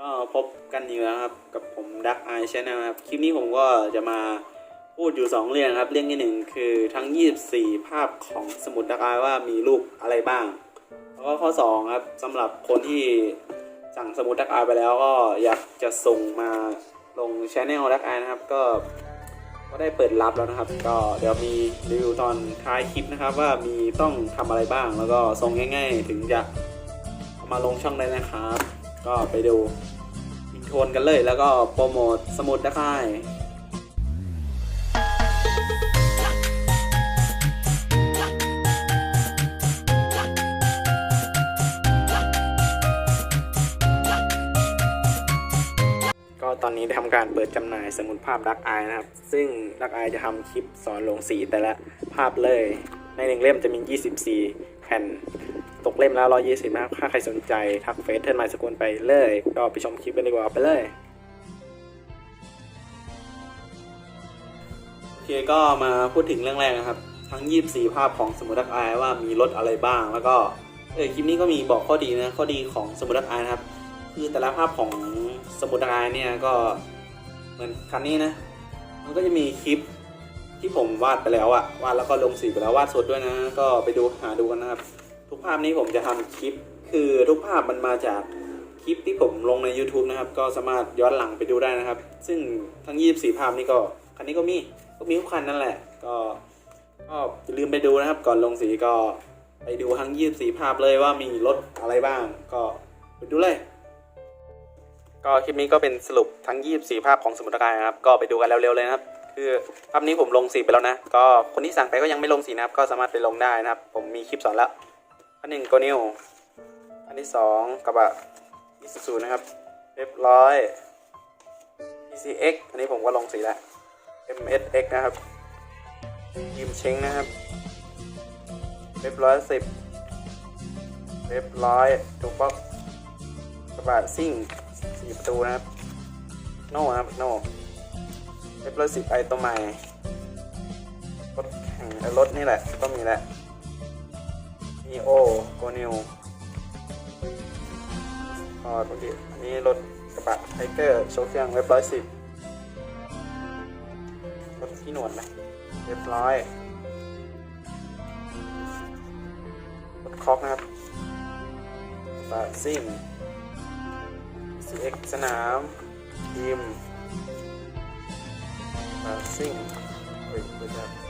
ก็พบกันอยู่แล้วครับกับผมดักไอชแนลครับคลิปนี้ผมก็จะมาพูดอยู่ 2 เรื่องครับ เรื่องที่หนึ่งคือทั้ง 24 ภาพของสมุดดักไอว่ามีรูปอะไรบ้าง แล้วก็ข้อ 2 ครับสำหรับคนที่สั่งสมุดดักไอไปแล้วก็อยากจะส่งมาลงชแนลดักไอนะครับก็ก็ได้เปิดรับแล้วนะครับ ก็เดี๋ยวมีรีวิวตอนท้ายคลิปนะครับ ว่ามีต้องทำอะไรบ้างแล้วก็ส่งง่าย ๆ ถึงจะมาลงช่องได้นะครับ ก็ไปดูอินโทนกันเลย แล้วก็โปรโมทสมุดได้ก็ตอนนี้ได้ทำการเปิดจำหน่ายสมุดภาพดักอายนะครับ ซึ่งดักอายจะทำคลิปสอนลงสีแต่ละภาพเลย ในหนึ่งเล่มจะมี 24 แผ่น ตกเล่มแล้ว120นะครับถ้าใครสนใจทักเฟซเทิร์นไมล์สกุลไปเลย ก็ไปชมคลิปกันดีกว่าไปเลยโอเคก็มาพูดถึงเรื่องแรกนะครับ ทั้ง 24 ภาพของสมุดดักอายว่ามีรถอะไรบ้าง แล้วก็เออคลิปนี้ก็มีบอกข้อดีนะข้อดีของสมุดดักอายนะครับ คือแต่ละภาพของสมุดดักอายเนี่ยก็เหมือนคันนี้นะ มันก็จะมีคลิปที่ผมวาดไปแล้วอะวาดแล้วก็ลงสีไปแล้ววาดสดด้วยนะ ก็ไปดูหาดูกันนะครับ ทุกภาพนี้ผมจะทำคลิป คือทุกภาพมันมาจากคลิปที่ผมลงใน YouTube นะครับ ก็สามารถย้อนหลังไปดูได้นะครับ ซึ่งทั้ง 24 ภาพนี้ก็ คันนี้ก็มี ก็มีทุกคันนั่นแหละ ก็ก็อย่าลืมไปดูนะครับ ก่อนลงสีก็ไปดูทั้ง 24 ภาพเลยว่ามีรถอะไรบ้าง ก็ไปดูเลย ก็คลิปนี้ก็เป็นสรุปทั้ง 24 ภาพของสมุดปรกการนะครับ ก็ไปดูกันเร็วๆเลยนะครับ คือภาพนี้ผมลงสีไปแล้วนะ ก็คนที่สั่งไปก็ยังไม่ลงสีนะครับ ก็สามารถไปลงได้นะครับ ผมมีคลิปสอนแล้ว อันหนึ่งโกนิวอันที่สองกระบะอิซูซูนะครับ เรียบร้อย PCX อันนี้ผมก็ลงสีแล้ว MSX นะครับยิมเช้งนะครับ เรียบร้อยสิบเรียบร้อยถูกป๊อกกระบะซิ่งสี่ประตูนะครับ โน่นะครับโน่เรียบร้อยสิบไอตัวใหม่รถแข่งเอ่อรถนี่แหละต้องมีแหละ นีโอโกนิวก็ทุกทีอันนี้รถกระบะไทเกอร์โชว์เครื่องเรียบร้อยสิบรถพี่หนวดนะเรียบร้อยรถคอกนะครับกระบะซิ่ง CX สนามทีมกระบะซิ่งเฮ้ยไม่ใช่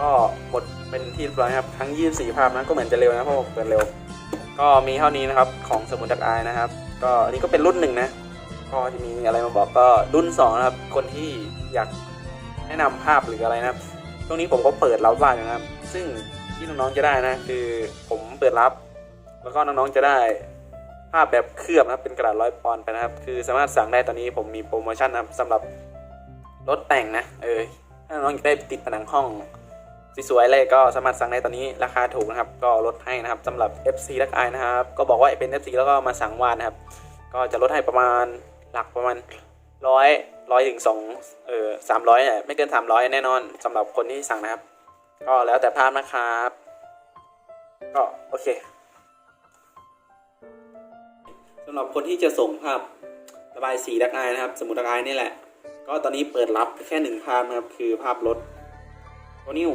ก็หมดเป็นที่เรียบร้อยครับทั้ง 24 ภาพนะก็เหมือนจะเร็วนะเพราะเปิดเร็ว ก็มีเท่านี้นะครับของสมุดดักอายนะครับ ก็อันนี้ก็เป็นรุ่นหนึ่งนะก็จะมีอะไรมาบอกก็รุ่น2นะครับคนที่อยากแนะนำภาพหรืออะไรนะครับช่วงนี้ผมก็เปิดรับวาดอยู่นะครับ ซึ่งที่น้องๆจะได้นะ คือผมเปิดรับ แล้วก็น้องๆจะได้ภาพแบบเคลือบนะครับเป็นกระดาษร้อยปอนด์ไปนะครับ คือสามารถสั่งได้ตอนนี้ผมมีโปรโมชั่นนะครับสำหรับรถแต่งนะ เออถ้าน้องอยากได้ติดผนังห้อง สวยๆเลยก็สามารถสั่งได้ตอนนี้ราคาถูกนะครับ ก็ลดให้นะครับสำหรับ FC รักไอนะครับ ก็บอกว่าเป็น FC แล้วก็มาสั่งวานนะครับ ก็จะลดให้ประมาณหลักประมาณร้อยร้อยถึงสองเออสามร้อยเนี่ยไม่เกินสามร้อยแน่นอนสำหรับคนที่สั่งนะครับ ก็แล้วแต่ภาพนะครับ ก็โอเคสำหรับคนที่จะส่งภาพระบายสีดักไอนะครับ สมุดดักไอนี่แหละ ก็ตอนนี้เปิดรับแค่หนึ่งภาพนะครับ คือภาพรถโอนิว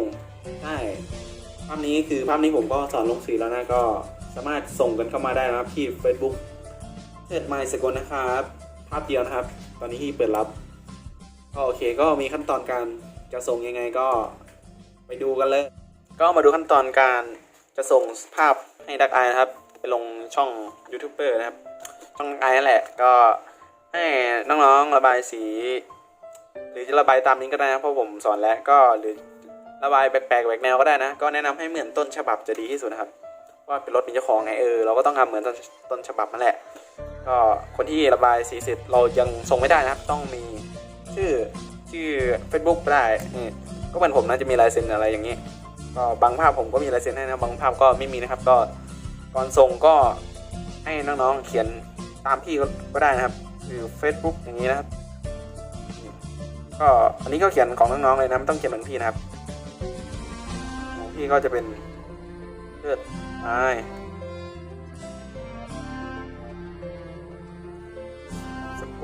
ใช่ภาพนี้คือภาพนี้ผมก็สอนลงสีแล้วนะก็สามารถส่งกันเข้ามาได้นะครับที่ Facebook เทิดไมล์สกลนะครับภาพเดียวนะครับ ตอนนี้ที่เปิดรับก็โอเคก็มีขั้นตอนการจะส่งยังไงก็ไปดูกันเลย ก็มาดูขั้นตอนการจะส่งภาพให้ดักไอนะครับ ไปลงช่องยูทูบเบอร์นะครับ ช่องไอนั่นแหละก็ให้น้องๆระบายสี หรือจะระบายตามนี้ก็ได้นะเพราะผมสอนแล้วก็หรือ ระบายแปลกๆแหวกแนวก็ได้นะ ก็แนะนำให้เหมือนต้นฉบับจะดีที่สุดนะครับ ว่าเป็นรถมีเจ้าของไงเออเราก็ต้องทำเหมือนต้นต้นฉบับนั่นแหละ ก็คนที่ระบายสีเสร็จเรายังส่งไม่ได้นะครับ ต้องมีชื่อชื่อ Facebook ก็ได้นี่ก็เหมือนผมนะจะมีลายเซ็นอะไรอย่างนี้ ก็บางภาพผมก็มีลายเซ็นให้นะบางภาพก็ไม่มีนะครับ ก็ก่อนส่งก็ให้น้องๆเขียนตามพี่ก็ได้นะครับคือ Facebook อย่างนี้นะครับ ก็อันนี้ก็เขียนของน้องๆเลยนะไม่ต้องเขียนเหมือนพี่นะครับ พี่ก็จะเป็นเลือดไม้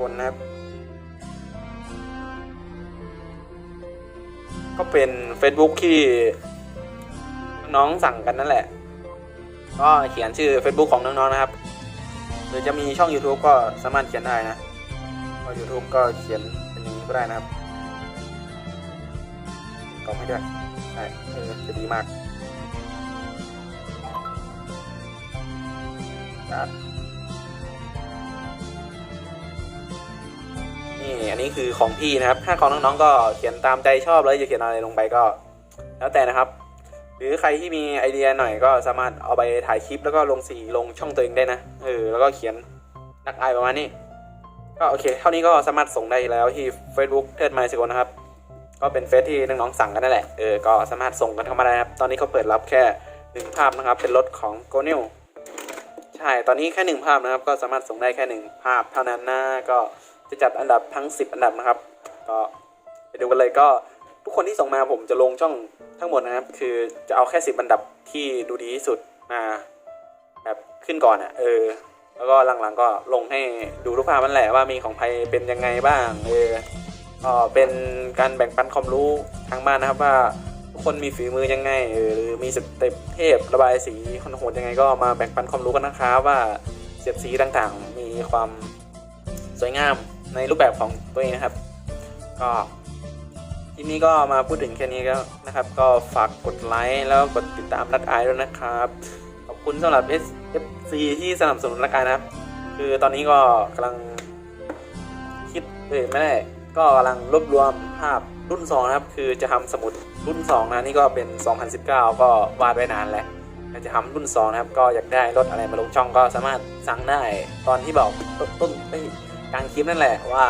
กลนะครับ ก็เป็น Facebook ที่น้องสั่งกันนั่นแหละ ก็เขียนชื่อ Facebook ของน้องๆนะครับหรือจะมีช่อง YouTube ก็สามารถเขียนได้นะก็ YouTube ก็เขียนเป็นนี้ก็ได้นะครับก็ไม่ได้วย ใช่จะดีมากครับนี่อันนี้คือของพี่นะครับ ถ้าของน้องๆก็เขียนตามใจชอบแล้วจะเขียนอะไรลงไปก็ แล้วแต่นะครับ หรือใครที่มีไอเดียหน่อยก็สามารถเอาไปถ่ายคลิปแล้วก็ลงสีลงช่องตัวเองได้นะเออแล้วก็เขียนนักอายประมาณนี้ ก็โอเค เท่านี้ก็สามารถส่งได้แล้วที่ Facebook เทิดไมซ์กนะครับ ก็เป็นเฟซที่น้องๆสั่งกันนั่นแหละ เออ ก็สามารถส่งกันเข้ามาได้นะครับ ตอนนี้เขาเปิดรับแค่หนึ่งภาพนะครับ เป็นรถของ g o n e l ใช่ ตอนนี้แค่หนึ่งภาพนะครับ ก็สามารถส่งได้แค่หนึ่งภาพเท่านั้นนะ ก็จะจัดอันดับทั้ง 10 อันดับนะครับ ก็ไปดูกันเลยก็ทุกคนที่ส่งมาผมจะลงช่องทั้งหมดนะครับ คือจะเอาแค่ 10 อันดับที่ดูดีที่สุดมาแบบขึ้นก่อนอะ เออ แล้วก็หลังๆก็ลงให้ดูทุกภาพมันแหละว่ามีของใครเป็นยังไงบ้าง เออ เป็นการแบ่งปันความรู้ทางบ้านนะครับว่าทุกคนมีฝีมือยังไงหรือมีสเต็ปเทพระบายสีคนโหดยังไงก็มาแบ่งปันความรู้กันนะครับว่าเสียบสีต่างๆ มีความสวยงามในรูปแบบของตัวเองนะครับ ก็คลิปนี้ก็มาพูดถึงแค่นี้ก็นะครับ ก็ฝากกดไลค์แล้วกดติดตามนัดไอด้วยนะครับ ขอบคุณสำหรับ SFC ที่สนับสนุนรายการนะครับ คือตอนนี้ก็กำลังคิดเอ้ยไม่ได้ ก็กำลังรวบรวมภาพรุ่น2นะครับ คือจะทำสมุดรุ่น2นะนี่ก็เป็น 2019 ก็วาดไว้นานแล้วจะทำรุ่น2นะครับ ก็อยากได้รถอะไรมาลงช่องก็สามารถสั่งได้ตอนที่บอกต้นต้นกลางคลิปนั่นแหละว่า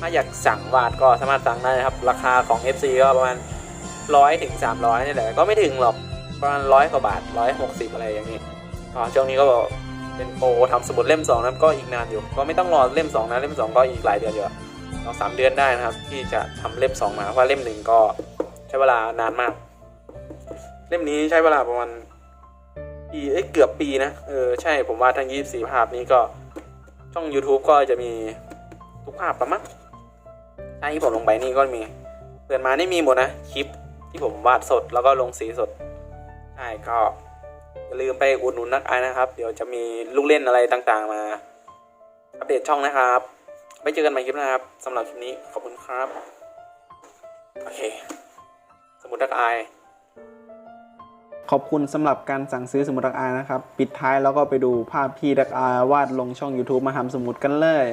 ถ้าอยากสั่งวาดก็สามารถสั่งได้นะครับ ราคาของ FC ก็ประมาณร้อยถึง300นี่แหละก็ไม่ถึงหรอกประมาณร้อยกว่าบาทร้อยหกสิบอะไรอย่างนี้ก็ช่วงนี้ก็เป็นโปรทำสมุดเล่ม2นะครับก็อีกนานอยู่ ก็ไม่ต้องรอเล่ม2นะเล่ม2ก็อีกหลายเดือนอยู่อะ สองสามเดือนได้นะครับ ที่จะทำเล่มสองมาเพราะเล่มหนึ่งก็ใช้เวลานานมาก เล่มนี้ใช้เวลาประมาณปีเอ้ยเกือบปีนะเออใช่ผมว่าทั้งยี่สี่ภาพนี้ก็ช่อง YouTube ก็จะมีทุกภาพประมาณถ้าที่ผมลงไปนี่ก็มีเปิดมานี่มีหมดนะคลิปที่ผมวาดสดแล้วก็ลงสีสดใช่ก็อย่าลืมไปอุดหนุนนักอายนะครับ เดี๋ยวจะมีลูกเล่นอะไรต่างๆมา อัปเดตช่องนะครับ ไว้เจอกันใหม่คลิปนะครับสำหรับคลิปนี้ขอบคุณครับ โอเค สมุดรักอายขอบคุณสำหรับการสั่งซื้อสมุดรักอายนะครับ ปิดท้ายแล้วก็ไปดูภาพที่รักอายวาดลงช่อง YouTube มาทำสมุดกันเลย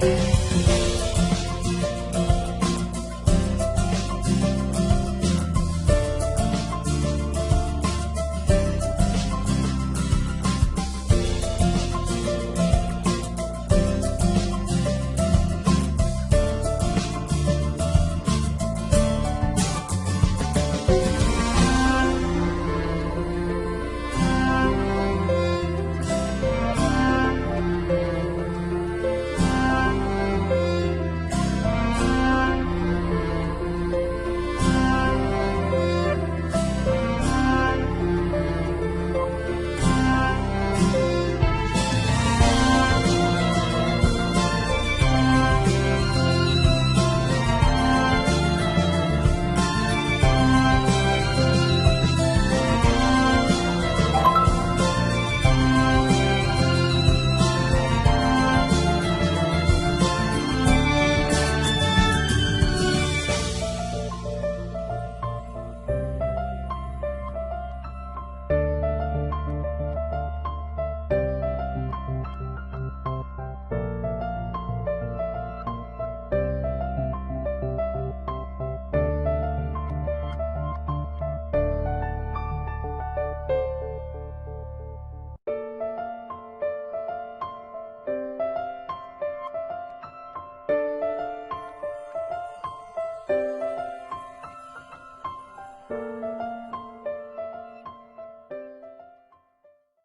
Bye.